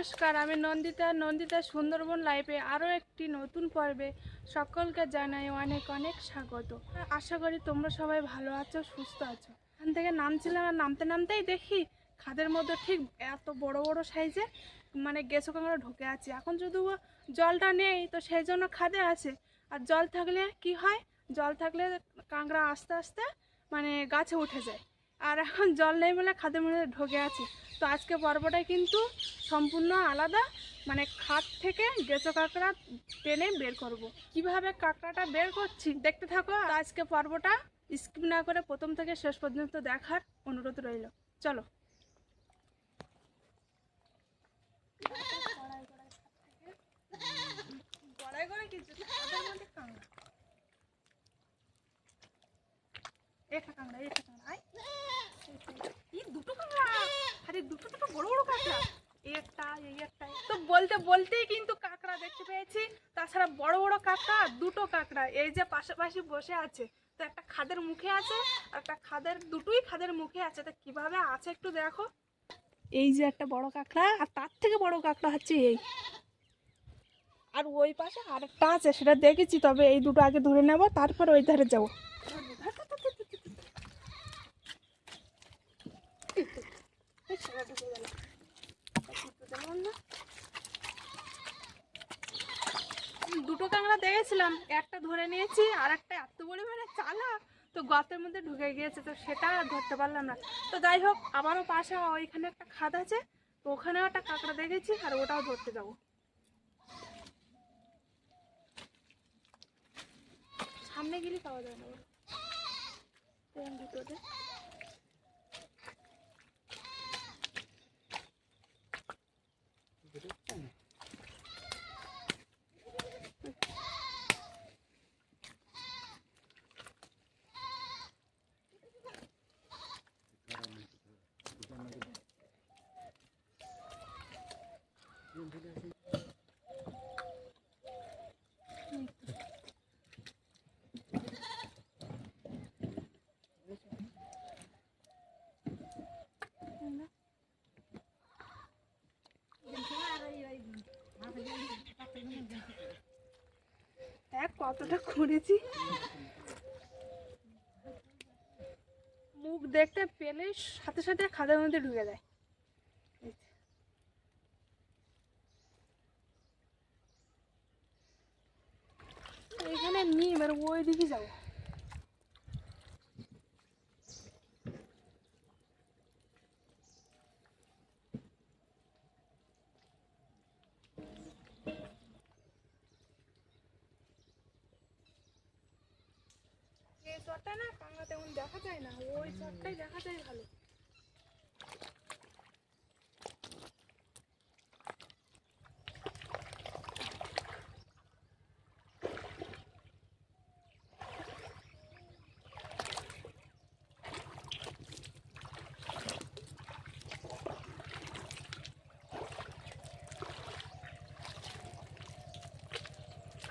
নমস্কার, আমি নন্দিতা। নন্দিতা সুন্দরবন লাইফে আরও একটি নতুন পর্বে সকলকে জানাই অনেক অনেক স্বাগত। আশা করি তোমরা সবাই ভালো আছো, সুস্থ আছো। এখান থেকে নামছিলাম আর নামতে নামতেই দেখি খাদের মধ্যে ঠিক এত বড় বড় সাইজে মানে গেছো কাঁকড়া ঢুকে আছে। এখন যদি জলটা নেই, তো সেই জন্য খাদে আছে। আর জল থাকলে কি হয়? জল থাকলে কাঁকড়া আস্তে আস্তে মানে গাছে উঠে যায়। আর এখন জল নেই বলে খাদের মধ্যে ঢুকে আছি। তো আজকে পর্বটাই কিন্তু সম্পূর্ণ আলাদা। মানে খাদ থেকে গেঁচো কাঁকড়া টেনে বের করব। কীভাবে কাঁকড়াটা বের করছি দেখতে থাকো। আজকে পর্বটা স্কিপ না করে প্রথম থেকে শেষ পর্যন্ত দেখার অনুরোধ রইল। চলো। কিছু কাঁকড়া। একটা কাঁকড়া একটা কাঁকড়া আয় এই দুটো কাঁকড়া দুটো দুটো বড় বড় কাঁকড়া। এই একটা এই একটা। তো বলতে, বলতেই কিন্তু কাঁকড়া দেখতে পেয়েছি। তাছাড়া বড় বড় কাঁকড়া দুটো কাঁকড়া। এই যে পাশাপাশি বসে আছে, তো একটা খাদের মুখে আছে, আর একটা খাদের, দুটোই খাদের মুখে আছে। তো কীভাবে আছে একটু দেখো। এই যে একটা বড় কাঁকড়া, আর তার থেকে বড় কাঁকড়া হচ্ছে এই। আর ওই পাশে আরেকটা আছে, সেটা দেখেছি, তবে এই দুটো আগে ধরে নেব, তারপর ওই ধারে যাব সেটা ঢুকে গেল দুটো কাঁকড়া দেখেছিলাম, একটা ধরে নিয়েছি আর একটা এত পরিমাণে চালা, তো গর্তের মধ্যে ঢুকে গিয়েছে, তো সেটা আর ধরতে পারলাম না। তো যাই হোক, আবারও পাশে ওইখানে একটা খাদ আছে তো ওখানেও একটা কাঁকড়া দেখেছি আর ওটাও ধরতে যাব। সামনে গেলে পাওয়া যায় না। দুটোতে দেখ কতটা করেছি। মুখ দেখতে পেলে সাথে সাথে খাদের মধ্যে ঢুকে যায়। এখানে নিয়ে এবার ওই দিকে যাব এই চরটা না কাঙ্গা তেমন দেখা যায় না, ওই চরটাই দেখা যায় ভালো।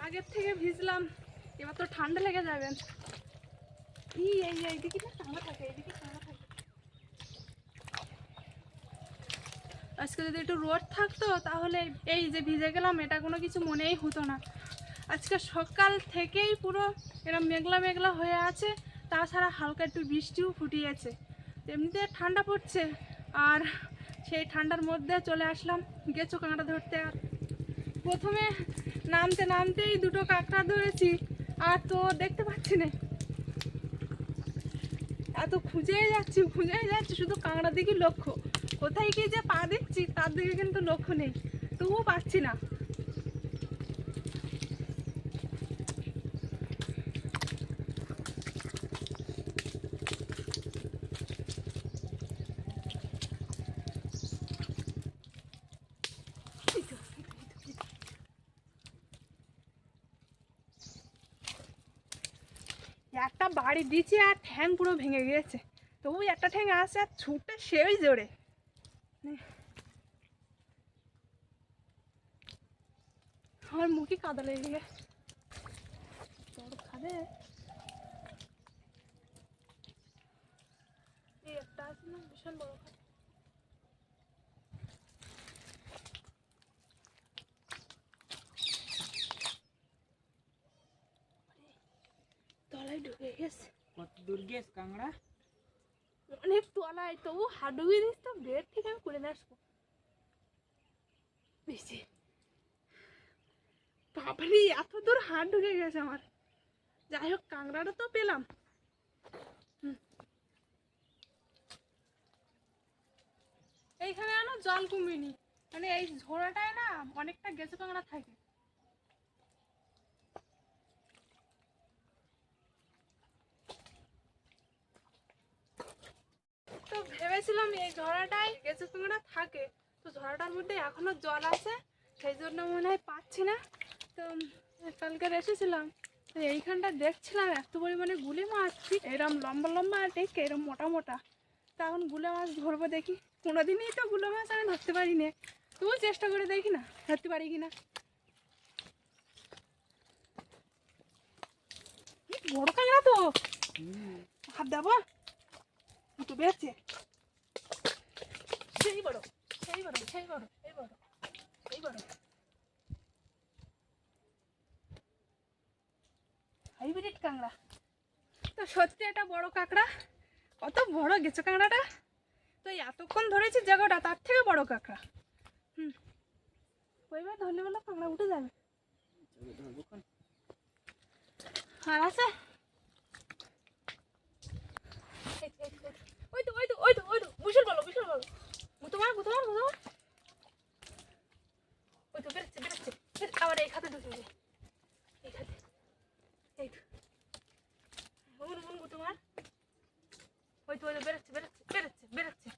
আগের থেকে ভিজলাম, এবার তো ঠান্ডা লেগে যাবেন আজকে যদি একটু রোদ থাকতো, তাহলে এই যে ভিজে গেলাম, এটা কোনো কিছু মনেই হতো না। আজকে সকাল থেকেই পুরো এরকম মেঘলা মেঘলা হয়ে আছে, তাছাড়া হালকা একটু বৃষ্টিও ফুটিয়েছে। এমনিতে ঠান্ডা পড়ছে, আর সেই ঠান্ডার মধ্যে চলে আসলাম, গেছো কাঁকড়া ধরতে। আর প্রথমে নামতে নামতেই দুটো কাঁকড়া ধরেছি, আর তো দেখতে পাচ্ছি না। এত খুঁজেই যাচ্ছি খুঁজেই যাচ্ছি, শুধু কাঁকড়ার দিকে লক্ষ্য। কোথায় গিয়ে যে পা দিচ্ছি, তার দিকে কিন্তু লক্ষ্য নেই। তবুও পাচ্ছি না এই তো, এই তো, এই তো, এই তো। একটা বাড়ি দিচ্ছি আর ঠ্যাং পুরো ভেঙে গিয়েছে। তবু একটা ঠ্যাং আছে আর ছুটে সেই জোরে। আমার মুখে কাদা লেগে গেছে খাবে একটা বিশাল বড় খাবে দুর্গেশ কাংড়া অনেক তলায় তবু হাত ডুবিয়ে দিস তো আমি করে আসব। এত দূর হাত ঢুকে গেছে আমার। যাই হোক, কাঁকড়াটা তো পেলাম। এইখানে আনো জল কমিনি। মানে এই ঝোড়াটায় না অনেকটা গেছে কাঁকড়া থাকে তো ঝরাটায় গেছে কাঁকড়া থাকে। তো ঝরাটার মধ্যে এখনও জল আছে সেই জন্য মনে হয় পাচ্ছি না। তো কালকে এসেছিলাম তো এইখানটা দেখছিলাম এত পরিমাণে গুলে মাছ ঠিক এরম লম্বা লম্বা আর ঠিক এরম মোটা মোটা। তা এখন গুলে মাছ ধরবো দেখি। কোনোদিনই তো গুলো মাছ আমি ধরতে পারি না তবু চেষ্টা করে দেখি না ধরতে পারি কি না। বড় কাঁকড়া তো। হাত দেবো। একটু বেরছে সেই বড় হাইব্রিড কাঁকড়া। তো সত্যি এটা বড় কাঁকড়া, কত বড় গেছে কাঁকড়াটা? তো এতক্ষণ ধরেছি জায়গাটা তার থেকে বড় কাঁকড়া। হুম। ওইবার ধরলে বলে কাঁকড়া উঠে যাবে। আর আছে এই তো, এই তো, এই তো, ওই তো ওই তো ওই তো ওই তো বিশাল বলো বিশাল বলো গুতো মার গুতো মার গুতো মার ওই তো বেরোচ্ছে বেরোচ্ছে বের- আবার এই খাতে ঢুকে যায় এই খাতে এই মুন মুন গুতো ওই তো বেরোচ্ছে বেরোচ্ছে বেরোচ্ছে বেরোচ্ছে।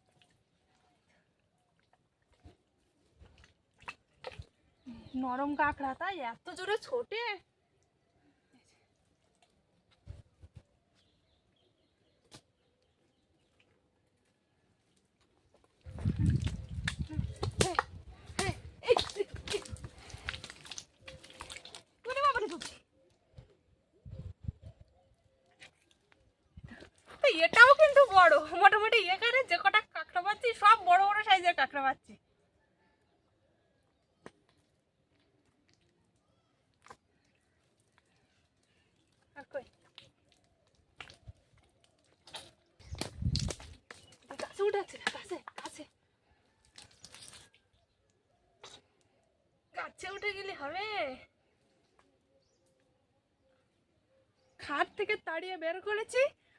নরম কাঁকড়া তাই এত জোরে ছোটে। হ্যাঁ, হ্যাঁ, এই, এই, এই। ওরে বাবারে ধরছি। তো এটাও কিন্তু বড়। মোটামুটি এখানে যে কটা কাঁকড়া পাচ্ছি, সব বড় বড় সাইজের কাঁকড়া পাচ্ছি। গাছে উঠে গেলে হবে। খাট থেকে তাড়িয়ে বের করেছি।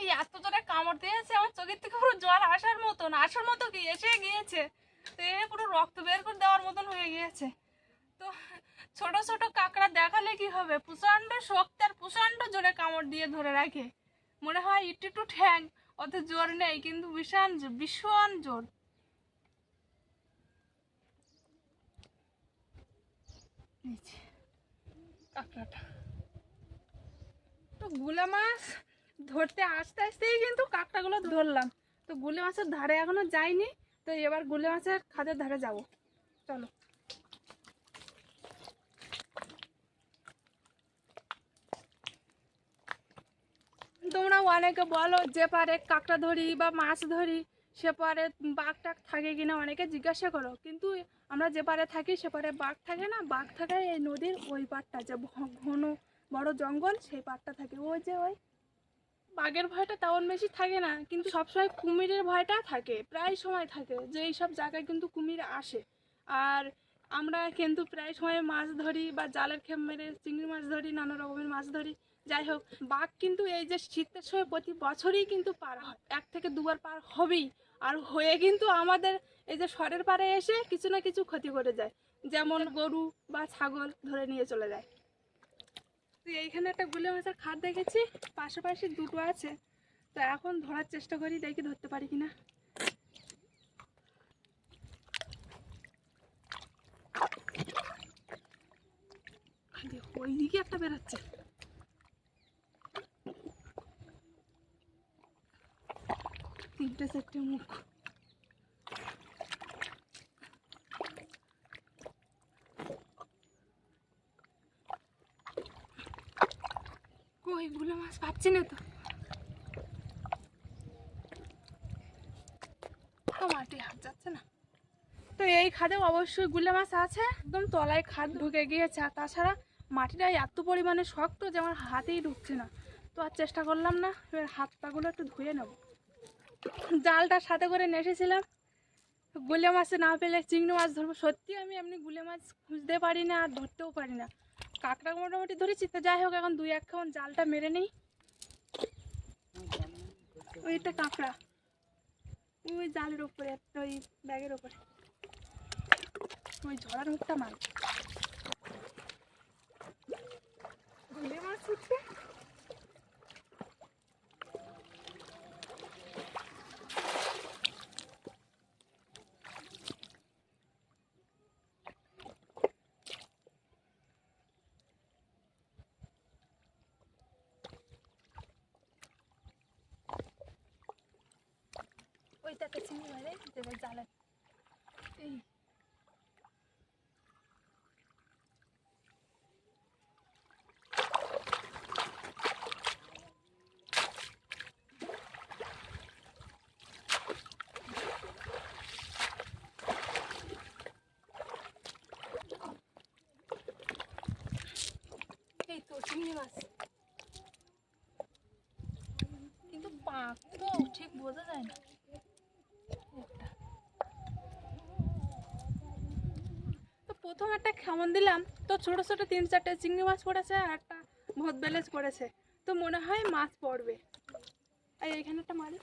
এই এত জোরে কামড় দিয়েছে, আমার চোখের থেকে পুরো জল আসার মতন, আসার মতো কি? এসে গিয়েছে। তো এ, পুরো রক্ত বের করে দেওয়ার মতন হয়ে গিয়েছে। তো ছোট ছোট কাঁকড়া দেখালে কি হবে? প্রচণ্ড শক্তি আর প্রচণ্ড জোরে কামড় দিয়ে ধরে রাখে। মনে হয় একটু একটু ঠ্যাং, অত জোর নেই, কিন্তু ভীষণ ভীষণ জোর। কাঁকড়াটা। গুলা মাছ ধরতে আসতে আসতেই কিন্তু কাঁকড়াগুলো ধরলাম। তো গুলে মাছের ধারে এখনও যাইনি, তো এবার গুলে মাছের খাদের ধারে যাব। চলো। তোমরা অনেকে বলো যে পারে কাঁকড়া ধরি বা মাছ ধরি, সে পারে বাঘ টাক থাকে কিনা অনেকে জিজ্ঞাসা করো। কিন্তু আমরা যে পারে থাকি সে পারে বাঘ থাকে না, বাঘ থাকে এই নদীর ওই পারটা যে ঘন বড় জঙ্গল, সেই পাড়টা থাকে। ওই যে ওই বাঘের ভয়টা তেমন বেশি থাকে না, কিন্তু সবসময় কুমিরের ভয়টা থাকে, প্রায় সময় থাকে, যে এইসব জায়গায় কিন্তু কুমির আসে। আর আমরা কিন্তু প্রায় সময় মাছ ধরি বা জালের খেপ মেরে চিংড়ি মাছ ধরি, নানা রকমের মাছ ধরি। যাই হোক, বাঘ কিন্তু এই যে শীতের সময় প্রতি বছরই কিন্তু পার হয়। এক থেকে দুবার পার হবেই, আর হয়ে কিন্তু আমাদের এই যে সরের পারে এসে কিছু না কিছু ক্ষতি করে যায়। যেমন গরু বা ছাগল ধরে নিয়ে চলে যায়। এইখানে একটা গুলে মাছের খাদ দেখেছি, পাশাপাশি দুটো আছে। তো এখন ধরার চেষ্টা করি, দেখি ধরতে পারি কিনা। ওইদিকে একটা বেরোচ্ছে। তিনটে চারটে মুখ। পাচ্ছি না তো। হাত যাচ্ছে না। তো এই খাদে অবশ্যই মাছ আছে, একদম তলায় খাদ ঢুকে গিয়েছে। আর তাছাড়া মাটিটা এত পরিমাণে হাতেই ঢুকছে না। তো আর চেষ্টা করলাম না, এবার হাত পাগুলো একটু ধুয়ে নেব। জালটা সাথে করে নিয়ে এসেছিলাম গুলে মাছে না পেলে চিংড়ি মাছ ধরবো। সত্যি আমি এমনি গুলে মাছ খুঁজতে পারি না আর ধরতেও পারি না। কাঁকড়া মোটামুটি ধরেছি, তো যাই হোক, এখন দুই এক জালটা মেরে নেই। ওইটা কাঁকড়া। ওই জালের ওপরে, একটা ওই ব্যাগের ওপরে। ওই ঝড়ার মার গুলে মাছ উঠবে ওইটাকে চিনি মেরে দেবে জালে এই। চিংড়ি মাছ। কিন্তু পাক তো ঠিক বোঝা যায় না একটা। তো খেমন দিলাম তো ছোট ছোট তিন চারটে চিংড়ি মাছ পড়েছে আর একটা ভদ বেলেজ পড়েছে। তো মনে হয় মাছ পড়বে। আর এইখানে একটা মারি।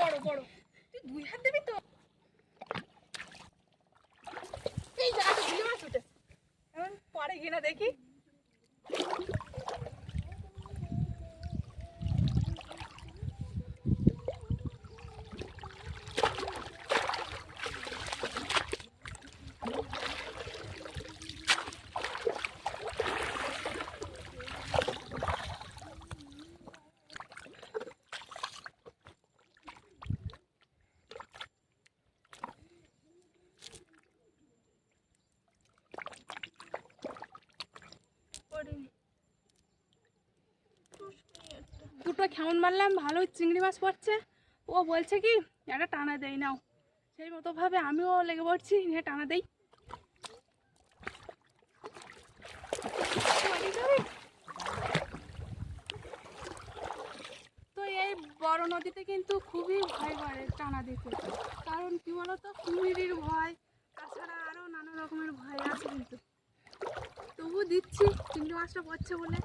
বড় বড়। তুই দুই হাত দিবি তো? এই যা চিংড়ি মাছ উঠেছে এখন পরে কিনা দেখি পড়িনি দুটো খেমন মারলাম? ভালো চিংড়ি মাছ পড়ছে। ও বলছে কি, একটা টানা দেই নাও। সেই মতো ভাবে আমিও লেগে পড়ছি, নিয়ে টানা দেই। তো এই বড় নদীতে কিন্তু খুবই ভয় করে টানা দিতে। কারণ কি বলতো, কুমিরির ভয়, তাছাড়া আরও নানা রকমের ভয় আছে কিন্তু। তবু দিচ্ছি, চিংড়ি মাছটা পড়ছে বলে।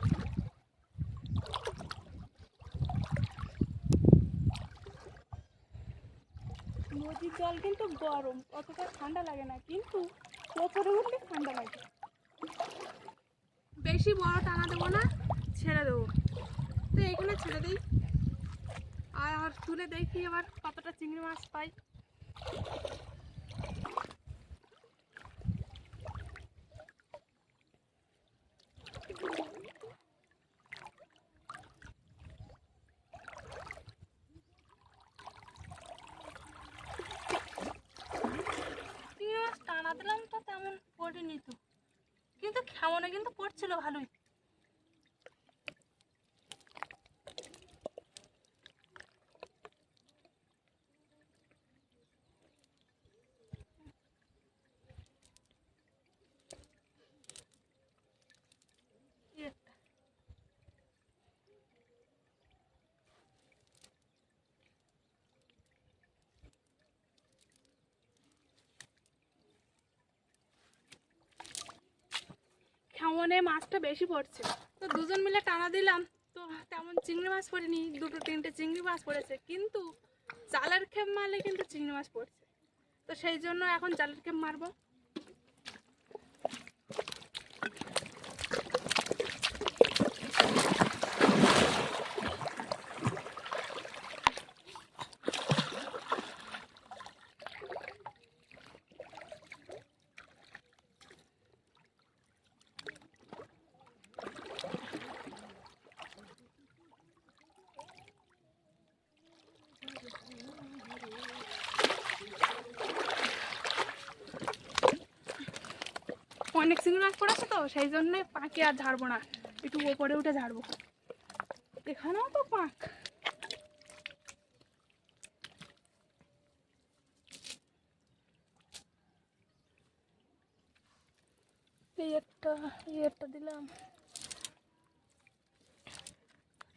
নদীর জল কিন্তু গরম, অতটা ঠান্ডা লাগে না, কিন্তু প্রচুর উঠলে ঠান্ডা লাগে। বেশি বড় টানা দেবো না, ছেড়ে দেবো। তো এইখানে ছেড়ে দিই। আর তুলে দেখি আবার কতটা চিংড়ি মাছ পাই চিংড়ি মাছ টানা দিলাম তো তেমন পড়িনি তো। কিন্তু খেমনে কিন্তু পড়ছিল ভালোই এই একটা। খেমনে মাছটা বেশি পড়ছে। তো দুজন মিলে টানা দিলাম, তো তেমন চিংড়ি মাছ পড়েনি, দুটো তিনটে চিংড়ি মাছ পড়েছে, কিন্তু জালের খেপ মারলে কিন্তু চিংড়ি মাছ পড়ছে। তো সেই জন্য এখন জালের খেপ মারবো। মাছ পড়েছে তো, সেই জন্যে পাঁকে আর ঝাড়বো না। একটু ওপরে উঠে ঝাড়বো। এখানেও তো পাঁক। এই একটা একটা দিলাম।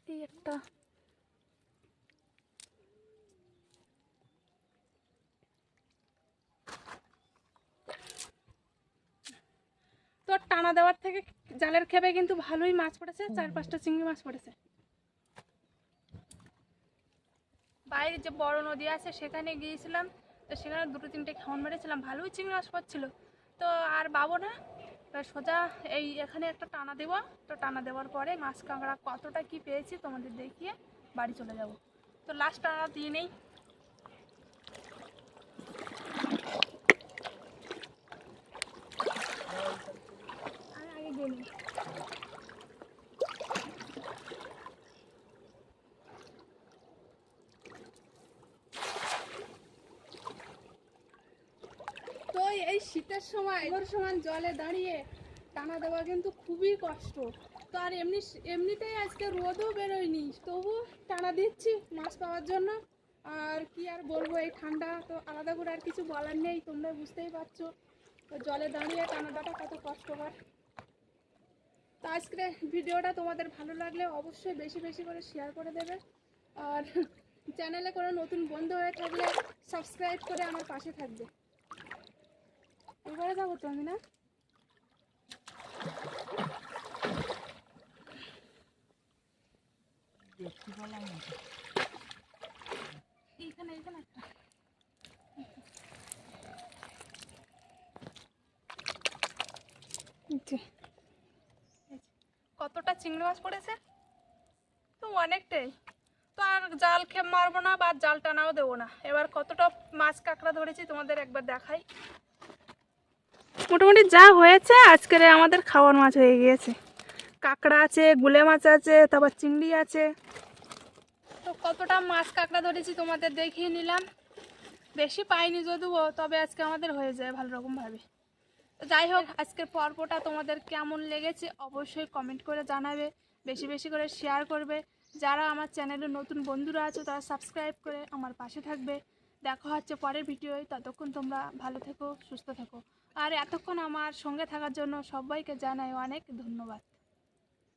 এই একটা। তো টানা দেওয়ার থেকে জালের খেপে কিন্তু ভালোই মাছ পড়েছে চার পাঁচটা চিংড়ি মাছ পড়েছে। বাইরে যে বড় নদী আছে, সেখানে গিয়েছিলাম, তো সেখানে দুটো তিনটে খাওয়ান মেরেছিলাম, ভালোই চিংড়ি মাছ পড়ছিল। তো আর পাবো না সোজা এই এখানে একটা টানা দেবো, তো টানা দেওয়ার পরে মাছ কাঁকড়া কতটা কি পেয়েছি তোমাদের দেখিয়ে বাড়ি চলে যাব। তো লাস্ট টানা দিয়ে নেই আমি আগে দিয়ে নিই তো এই শীতের সময়, এগারো সমান জলে দাঁড়িয়ে টানা দেওয়া কিন্তু খুবই কষ্ট। তো আর এমনি এমনিতেই আজকে রোদও বেরোয়নি। তবু টানা দিচ্ছি মাছ পাওয়ার জন্য। আর কি আর বলব, এই ঠান্ডা, তো আলাদা করে আর কিছু বলার নেই, তোমরা বুঝতেই পারছ। তো জলে দাঁড়িয়ে টানা দেওয়াটা কত কষ্টকর। তো আজকে ভিডিওটা তোমাদের ভালো লাগলে অবশ্যই বেশি বেশি করে শেয়ার করে দেবে। আর চ্যানেলে কোনো নতুন বন্ধু হয়ে থাকলে সাবস্ক্রাইব করে আমার পাশে থাকবে। এবারে যাব তো আমি, না? এইখানে এইখানে। একটা যে। কতটা চিংড়ি মাছ পড়েছে? তো অনেকটাই। তো আর জাল খেয়ে মারবো না বা জাল টানাও দেবো না। এবার কতটা মাছ কাঁকড়া ধরেছি তোমাদের একবার দেখাই। মোটামুটি যা হয়েছে, আজকের আমাদের খাওয়ার মাছ হয়ে গিয়েছে। কাঁকড়া আছে, গুলে মাছ আছে, তারপর চিংড়ি আছে। তো কতটা মাছ কাঁকড়া ধরেছি তোমাদের দেখিয়ে নিলাম। বেশি পাইনি যদিও, তবে আজকে আমাদের হয়ে যায় ভালো রকমভাবে। যাই হোক, আজকের পর্বটা তোমাদের কেমন লেগেছে অবশ্যই কমেন্ট করে জানাবে, বেশি বেশি করে শেয়ার করবে। যারা আমার চ্যানেলে নতুন বন্ধুরা আছে, তারা সাবস্ক্রাইব করে আমার পাশে থাকবে। দেখা হচ্ছে পরের ভিডিওয় ততক্ষণ তোমরা ভালো থেকো, সুস্থ থেকো। আর এতক্ষণ আমার সঙ্গে থাকার জন্য সবাইকে জানাই অনেক ধন্যবাদ।